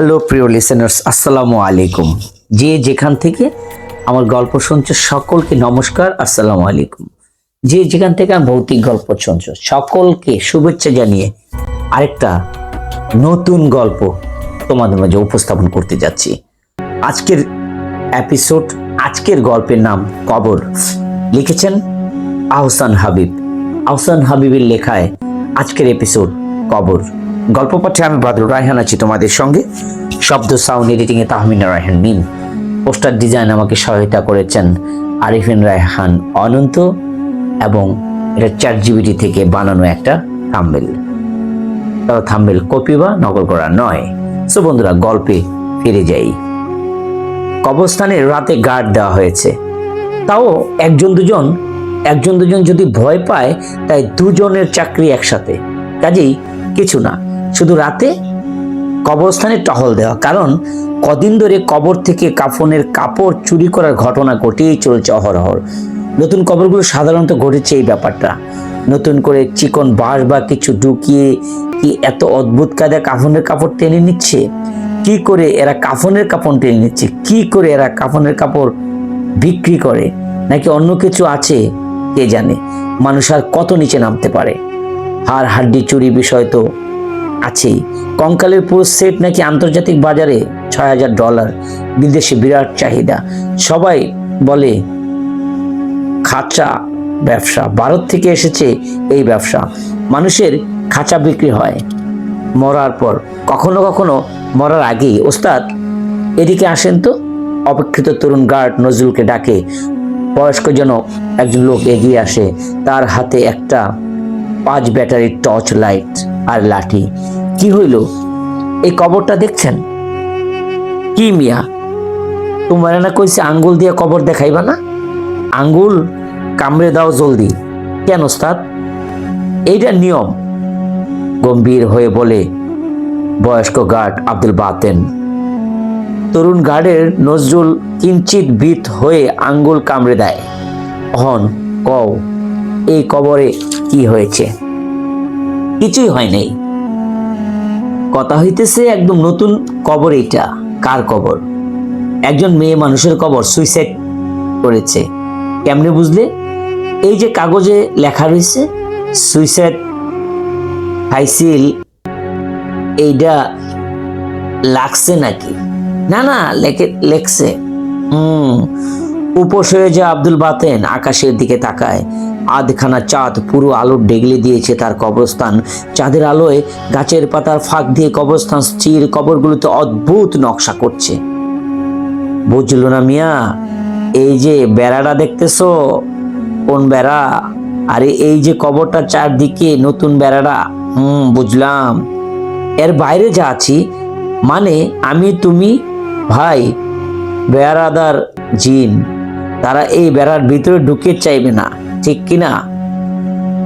Hello প্রিয় listeners আসসালামু আলাইকুম। যে যেখান থেকে আমার গল্প শুনছো, সকলকে নমস্কার, আসসালামু আলাইকুম। যে যেখান থেকে আমার ভৌতিক গল্প শুনছো, সকলকে শুভেচ্ছা জানিয়ে আরেকটা নতুন গল্প তোমাদের মাঝে উপস্থাপন করতে যাচ্ছি। আজকের এপিসোড আজকের গল্পের নাম কবর। লিখেছেন আহসান হাবিব। আহসান হাবিবের লেখায় আজকের এপিসোড কবর। গল্প পাঠে আমি বাদুর রায়হান আছি তোমাদের সঙ্গে। শব্দ সাউন্ড এডিটিং এ তাহমিনা রায়হান মিন পোস্টার ডিজাইন আমাকে সহায়তা করেছেন আরিফিন রায়হান অনন্ত এবং এটা চার জিবিটি থেকে বানানো একটা থাম্বেল তবে থাম্বেল কপি বা নকল করা নয়। সো বন্ধুরা, গল্পে ফিরে যাই। কবরস্থানে রাতে গার্ড দেওয়া হয়েছে। তাও একজন দুজন একজন দুজন যদি ভয় পায়, তাই দুজনের চাকরি একসাথে। কাজেই কিছু না। শুধু রাতে? কবরস্থানে টহল দেওয়া। কারণ কদিন ধরে কবর থেকে কাফনের কাপড় চুরি করার ঘটনা ঘটেই চলছে অহরহর নতুন কবরগুলো সাধারণত ঘটেছে এই ব্যাপারটা। নতুন করে চিকন বাঁশ বা কিছু ঢুকিয়ে কি এত অদ্ভুত কায়দা কাফনের কাপড় টেনে নিচ্ছে? কি করে এরা কাফনের কাপড় টেনে নিচ্ছে? কি করে এরা কাফনের কাপড় বিক্রি করে? নাকি অন্য কিছু আছে? কে জানে? মানুষ আর কত নিচে নামতে পারে? হার হাড্ডি চুরি বিষয় তো আছেই। কঙ্কালের পুরো সেট নাকি আন্তর্জাতিক বাজারে ছয় হাজার ডলার, বিদেশে বিরাট চাহিদা। সবাই বলে, খাঁচা ব্যবসা, ভারত থেকে এসেছে এই ব্যবসা। মানুষের খাঁচা বিক্রি হয় মরার পর। কখনো কখনো মরার আগেই। ওস্তাদ, এদিকে আসেন তো। অপেক্ষিত তরুণ গার্ড নজরুলকে ডাকে। বয়স্ক জনক একজন লোক এগিয়ে আসে। তার হাতে একটা পাঁচ ব্যাটারির টর্চ লাইট। আর লাঠি। কি হইল? এই কবরটা দেখছেন? কি মিয়া? তোমার না কইছে আঙ্গুল দিয়ে কবর দেখাইবা না? আঙ্গুল কামড়ে দাও জলদি। কেন ওস্তাদ? এইটা নিয়ম। গম্ভীর হয়ে বলে, বয়স্ক গার্ড আব্দুল বাতেন। তরুণ গার্ডের নজরুল কিঞ্চিত বিত হয়ে আঙ্গুল কামড়ে দেয়। অহন কও, এই কবরে কি হয়েছে? কিছুই হয় নাই। কথা হইতেছে একদম নতুন কবর এটা কার কবর? একজন মেয়ে মানুষের কবর সুইসাইড করেছে। কেমনে বুঝলে? এই যে কাগজে লেখা রয়েছে সুইসাইড ফাইসিল এইটা লাগছে নাকি? না না, লেখে লেখছে। হুম। উপোস হয়ে যে আব্দুল বাতেন। আকাশের দিকে তাকায়। আধখানা চাঁদ পুরো আলোর ডেগলে দিয়েছে তার কবরস্থান। চাঁদের আলোয় গাছের পাতার ফাঁক দিয়ে কবরস্থান স্থির। কবরগুলোতে অদ্ভুত নকশা করছে। বুঝলো না মিয়া, এই যে বেড়াটা দেখতেছো? কোন বেড়া? আরে এই যে কবরটা চারদিকে নতুন বেড়াটা। হুম, বুঝলাম। এর বাইরে যা আছি মানে আমি, তুমি, ভাই বেড়াদার জিন। তারা এই বেড়ার ভিতরে ঢুকে চাইবে না। ঠিক কি না?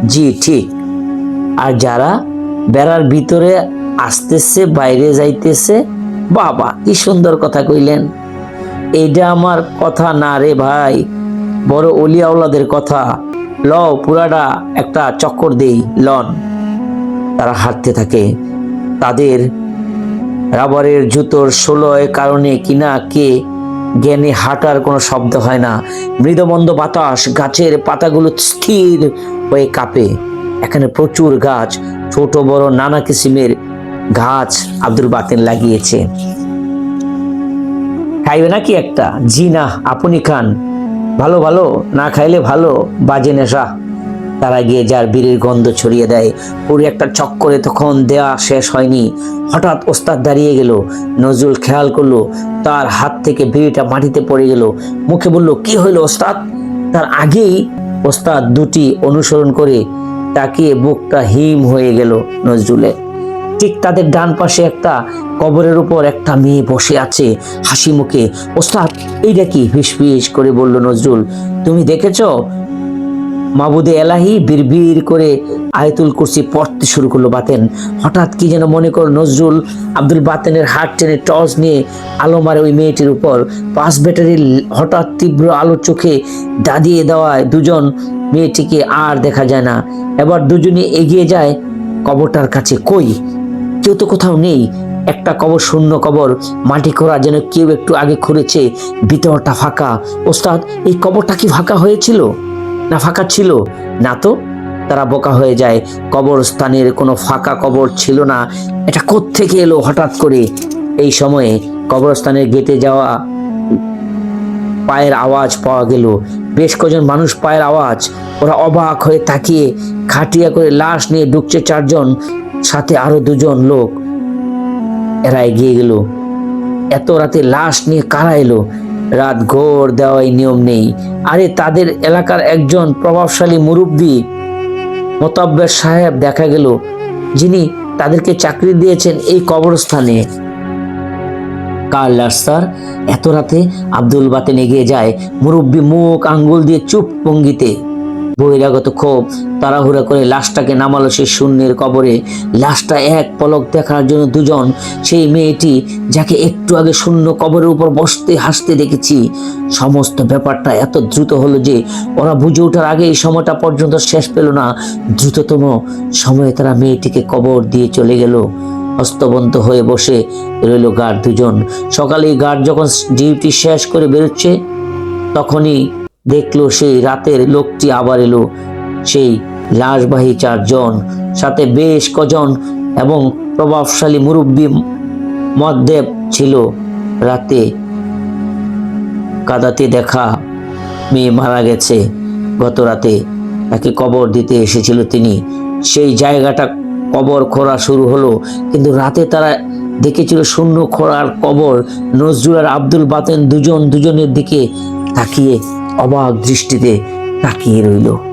জি, ঠিক। আর যারা বেড়ার ভিতরে আসতেছে, বাইরে যাইতেছে, বাবা, কি সুন্দর কথা কইলেন। এইটা আমার কথা না রে ভাই, বড় অলিয়াওলাদের কথা। ল পুরাটা একটা চক্কর দেই, লন। তারা হাঁটতে থাকে। তাদের রাবারের জুতোর ষোলোয় কারণে কিনা কে জ্ঞানে হাঁটার কোনো শব্দ হয় না। মৃদমন্দ বাতাস গাছের পাতাগুলো স্থির হয়ে কাঁপে। এখানে প্রচুর গাছ, ছোট, বড় নানা কিসিমের গাছ আব্দুল বাতেন লাগিয়েছে। খাইবে নাকি একটা? জি না, আপনি খান। ভালো ভালো, না খাইলে ভালো, বাজে নেশা। তারা গিয়ে যার বীরের গন্ধ ছড়িয়ে দেয়। পুরো একটা চক্করে তখন দেওয়া শেষ হয়নি। হঠাৎ ওস্তাদ দাঁড়িয়ে গেল, নজরুল খেয়াল করল, তার হাত থেকে বিড়িটা মাটিতে পড়ে গেল। মুখে বলল, কি হইল ওস্তাদ? তার আগেই ওস্তাদ দুটি অনুসরণ করে তাকিয়ে বুকটা হিম হয়ে গেল নজরুলের ঠিক তাদের ডান পাশে একটা কবরের উপর একটা মেয়ে বসে আছে হাসি মুখে। ওস্তাদ, এইটা কি? ফিস করে বলল নজরুল, তুমি দেখেছ মাবুদে এলাহি বিড়বিড় করে আয়তুল কুরসি পড়তে শুরু করল বাতেন। হঠাৎ কি যেন মনে করো নজরুল আব্দুল বাতেনের হাত টেনে টর্চ নিয়ে আলো মারে ওই মেয়েটির উপর। পাঁচ ব্যাটারির হঠাৎ তীব্র আলো চোখে দাদিয়ে দেওয়ায় দুজন মেয়েটিকে আর দেখা যায় না। এবার দুজনে এগিয়ে যায় কবরটার কাছে। কই? কেউ তো কোথাও নেই। একটা কবর শূন্য কবর। মাটি খোঁড়া যেন কেউ একটু আগে খুঁড়েছে। ভিতরটা ফাঁকা। ওস্তাদ, এই কবরটা কি ফাঁকা হয়েছিল? না ফাঁকা ছিল? না তো? তারা বোকা হয়ে যায়। কবরস্থানের কোনো ফাঁকা কবর ছিল না। এটা কোত্থেকে এলো হঠাৎ করে? এই সময়ে কবরস্থানের গেটে যাওয়া পায়ের আওয়াজ পাওয়া গেল। বেশ কজন মানুষ পায়ের আওয়াজ। ওরা অবাক হয়ে তাকিয়ে খাটিয়া করে লাশ নিয়ে ঢুকছে চারজন, সাথে আরও দুজন লোক। এরা এগিয়ে গেল। এত রাতে লাশ নিয়ে কারা এলো? রাত ঘোর দেওয়াই নিয়ম নেই। আরে তাদের এলাকার একজন প্রভাবশালী মুরব্বী মোতাব্বের সাহেব দেখা গেল, যিনি তাদেরকে চাকরি দিয়েছেন এই কবরস্থানে। কার স্যার, এত রাতে আব্দুল বাতেন এগিয়ে যায়। মুরব্বী মুখ আঙ্গুল দিয়ে চুপ ভঙ্গিতে বহিরাগত ক্ষোভ, তাড়াহুড়া করে লাশটাকে নামালো সেই শূন্যের কবরে। লাশটা এক পলক দেখার জন্য দুজন, সেই মেয়েটি যাকে একটু আগে শূন্য কবরের উপর বসতে হাসতে দেখেছি। সমস্ত ব্যাপারটা এত দ্রুত হলো যে ওরা বুঝে ওঠার আগে এই সময়টা পর্যন্ত শেষ পেল না। দ্রুততম সময়ে তারা মেয়েটিকে কবর দিয়ে চলে গেল। হস্তবন্ত হয়ে বসে রইল গার্ড দুজন। সকালে গার্ড যখন ডিউটি শেষ করে বেরোচ্ছে, তখনই দেখল সেই রাতের লোকটি আবার এলো। সেই লাশবাহী চারজন, সাথে বেশ কজন এবং প্রভাবশালী মুরব্বী মদ্দেব ছিল। রাতে কাদাতে দেখা মেয়ে মারা গেছে। গত রাতে তাকে কবর দিতে এসেছিল তিনি। সেই জায়গাটা কবর খোঁড়া শুরু হলো, কিন্তু রাতে তারা দেখেছিল শূন্য খোঁড়ার কবর। নজরুল আর আব্দুল বাতেন দুজন দুজনের দিকে তাকিয়ে অবাক দৃষ্টিতে তাকিয়ে রইল।